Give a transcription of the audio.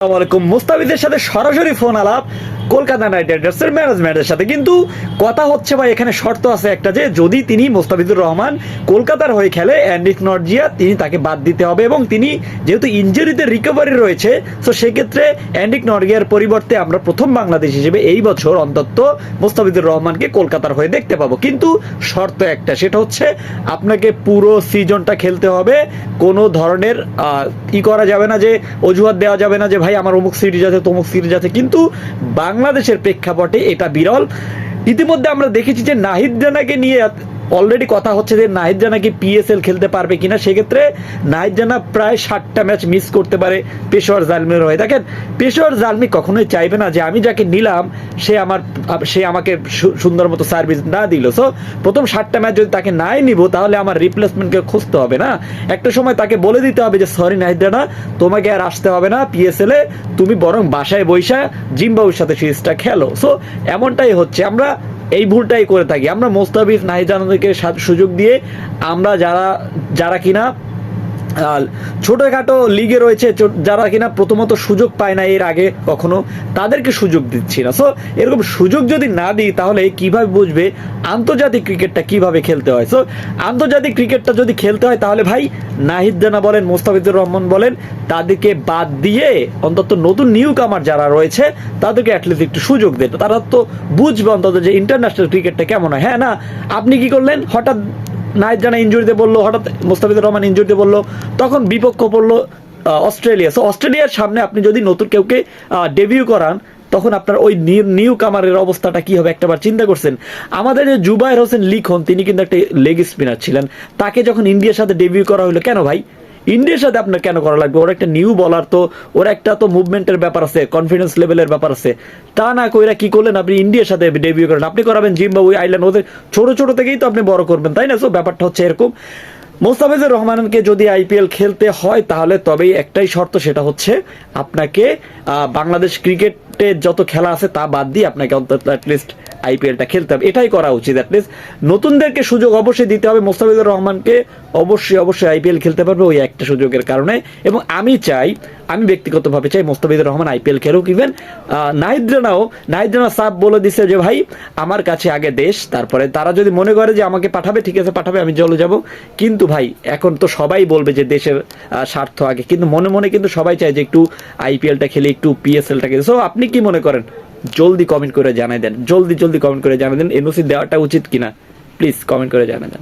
আসসালামু আলাইকুম। মুস্তাফিজের সাথে সরাসরি ফোন আলাপ। কলকাতা নাইট রাইডার্সের ম্যানেজমেন্টের সাথে। কিন্তু কথা হচ্ছে ভাই, এখানে শর্ত আছে একটা যে, যদি তিনি মুস্তাফিজুর রহমান কলকাতার হয়ে খেলে অ্যান্ডিক নর্জিয়া, তিনি তাকে বাদ দিতে হবে এবং তিনি যেহেতু ইঞ্জুরিতে রিকভারি রয়েছে, তো সেক্ষেত্রে অ্যান্ডিক নর্গিয়ার পরিবর্তে আমরা প্রথম বাংলাদেশ হিসেবে এই বছর অন্তত মুস্তাফিজুর রহমানকে কলকাতার হয়ে দেখতে পাবো। কিন্তু শর্ত একটা, সেটা হচ্ছে আপনাকে পুরো সিজনটা খেলতে হবে। কোনো ধরনের ই করা যাবে না যে, অজুহাত দেওয়া যাবে না যে, ভাই, আমার অমুক সিরিজ আছে, তমুক সিরিজ আছে। কিন্তু বাংলাদেশের প্রেক্ষাপটে এটা বিরল। ইতিমধ্যে আমরা দেখেছি যে নাহিদ জানাকে নিয়ে অলরেডি কথা হচ্ছে যে নাহিদ জানা কি পিএসএল খেলতে পারবে কিনা, সেক্ষেত্রে নাহিদ জানা প্রায় ষাটটা ম্যাচ মিস করতে পারে পেশোয়ার জালমির হয়ে। দেখেন, পেশোয়ার জালমি কখনোই চাইবে না যে আমি যাকে নিলাম, সে আমার, সে আমাকে সুন্দর মতো সার্ভিস না দিল। সো প্রথম ষাটটা ম্যাচ যদি তাকে নাই নিব, তাহলে আমার রিপ্লেসমেন্টকে খুঁজতে হবে না। একটা সময় তাকে বলে দিতে হবে যে সরি নাহিদ জানা তোমাকে আর আসতে হবে না পিএসএল এ। তুমি বরং বাসায় বৈশা জিম্বাবুর সাথে সিরিজটা খেলো। সো এমনটাই হচ্ছে। আমরা এই ভুলটাই করে থাকি। আমরা মোস্তাফিজ নাহিদানকে সুযোগ দিয়ে আমরা যারা যারা কিনা ছোটখাটো লিগে রয়েছে যারা কিনা প্রথমত সুযোগ পায় না এর আগে কখনো, তাদেরকে সুযোগ দিচ্ছি না। সো এরকম সুযোগ যদি না দিই, তাহলে কীভাবে বুঝবে আন্তর্জাতিক ক্রিকেটটা কীভাবে খেলতে হয়? সো আন্তর্জাতিক ক্রিকেটটা যদি খেলতে হয়, তাহলে ভাই, নাহিদ জানা বলেন, মোস্তাফিজুর রহমান বলেন, তাদেরকে বাদ দিয়ে অন্তত নতুন নিউ কামার যারা রয়েছে, তাদেরকে অ্যাটলিস্ট একটু সুযোগ দেন তারা তো বুঝবে অন্তত যে ইন্টারন্যাশনাল ক্রিকেটটা কেমন হয়। হ্যাঁ না, আপনি কি করলেন? হঠাৎ নাহিদ জানা ইঞ্জুরিতে বলল হঠাৎ মোস্তাফিজুর রহমান ইঞ্জুরিতে বলল তখন বিপক্ষ পড়ল অস্ট্রেলিয়া। সো অস্ট্রেলিয়ার সামনে আপনি যদি নতুন কেউকে ডেবিউ করান, তখন আপনার ওই নিউ কামারের অবস্থাটা কি হবে একটাবার চিন্তা করছেন? আমাদের যে জুবায়ের হোসেন লিখন, তিনি কিন্তু একটা লেগ স্পিনার ছিলেন। তাকে যখন ইন্ডিয়ার সাথে ডেবিউ করা হলো, কেন ভাই? ইন্ডিয়ার সাথে আপনার কেন করা লাগবে? ওর একটা নিউ বলার তো, ওর একটা তো মুভমেন্টের ব্যাপার আছে কনফিডেন্স লেভেলের ব্যাপার আছে। তা না কইরা কি করলেন আপনি ইন্ডিয়ার সাথে ডেবিউ করেন? আপনি করাবেন জিম্বাবুই আইল্যান্ড ওদের ছোট ছোট থেকেই তো আপনি বড় করবেন, তাই না? সো ব্যাপারটা হচ্ছে এরকম। মোস্তাফিজুর রহমানকে যদি আইপিএল খেলতে হয়, তাহলে তবেই একটাই শর্ত সেটা হচ্ছে আপনাকে বাংলাদেশ ক্রিকেটের যত খেলা আছে তা বাদ দিয়ে আপনাকে অন্তত অ্যাটলিস্ট আইপিএলটা খেলতে হবে। এটাই করা উচিত অ্যাটলিস্ট নতুনদেরকে সুযোগ অবশ্যই দিতে হবে। মোস্তাফিজুর রহমানকে অবশ্যই অবশ্যই আইপিএল খেলতে পারবে ওই একটা সুযোগের কারণে। এবং আমি চাই, আমি ব্যক্তিগতভাবে চাই মোস্তাফিজুর রহমান আইপিএল খেলুক। ইভেন নাহিদ্রানাও, নাহিদ্রানা সাপ বলে দিছে যে, ভাই, আমার কাছে আগে দেশ, তারপরে তারা যদি মনে করে যে আমাকে পাঠাবে, ঠিক আছে, পাঠাবে, আমি চলে যাব। কিন্তু ভাই, এখন তো সবাই বলবে যে দেশের স্বার্থ আগে। কিন্তু মনে মনে কিন্তু সবাই চায় যে একটু আইপিএলটা খেলে, একটু পিএসএলটা খেলে। সো আপনি কি মনে করেন? জলদি কমেন্ট করে জানাই দেন। জলদি জলদি কমেন্ট করে জানাই দেন। এনওসি দেওয়াটা উচিত কিনা? প্লিজ কমেন্ট করে জানাই দেন।